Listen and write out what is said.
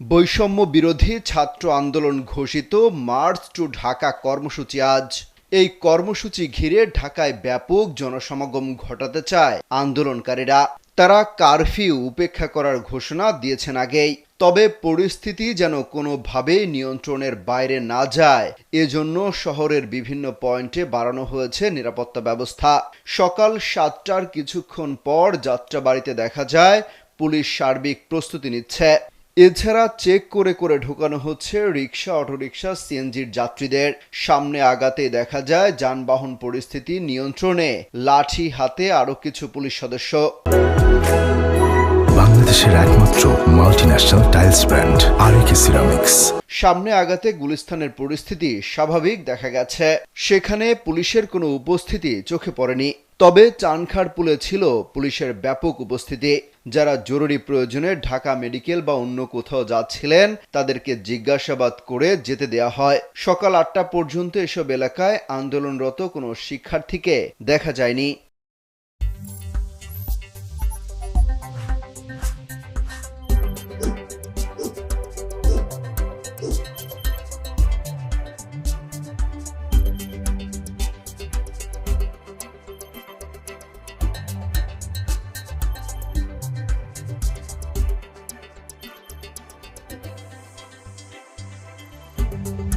বৈষম্য বিরোধী ছাত্র আন্দোলন ঘোষিত মার্চ টু ঢাকা কর্মসূচি আজ। এই কর্মসূচি ঘিরে ঢাকায় ব্যাপক জনসমাগম ঘটাতে চায় আন্দোলনকারীরা। তারা কারফিউ উপেক্ষা করার ঘোষণা দিয়েছেন আগেই। তবে পরিস্থিতি যেন কোনোভাবেই নিয়ন্ত্রণের বাইরে না যায়, এজন্য শহরের বিভিন্ন পয়েন্টে বাড়ানো হয়েছে নিরাপত্তা ব্যবস্থা। সকাল সাতটার কিছুক্ষণ পর যাত্রাবাড়িতে দেখা যায়, পুলিশ সার্বিক প্রস্তুতি নিচ্ছে। এছাড়া চেক করে করে ঢোকানো হচ্ছে রিক্সা অটোরিকশা, সিএনজির যাত্রীদের। সামনে আগাতে দেখা যায় যানবাহন পরিস্থিতি নিয়ন্ত্রণে। লাঠি হাতে আরও কিছু পুলিশ সদস্য। বাংলাদেশের একমাত্র multinational tiles brand RAK ceramics সামনে আগাতে গুলিস্তানের পরিস্থিতি স্বাভাবিক দেখা গেছে। সেখানে পুলিশের কোনো উপস্থিতি চোখে পড়েনি। তবে চানখার পুলে ছিল পুলিশের ব্যাপক উপস্থিতি। যারা জরুরি প্রয়োজনে ঢাকা মেডিকেল বা অন্য কোথাও যাচ্ছিলেন, তাদেরকে জিজ্ঞাসাবাদ করে যেতে দেয়া হয়। সকাল আটটা পর্যন্ত এসব এলাকায় আন্দোলনরত কোনো শিক্ষার্থীকে দেখা যায়নি। Bye.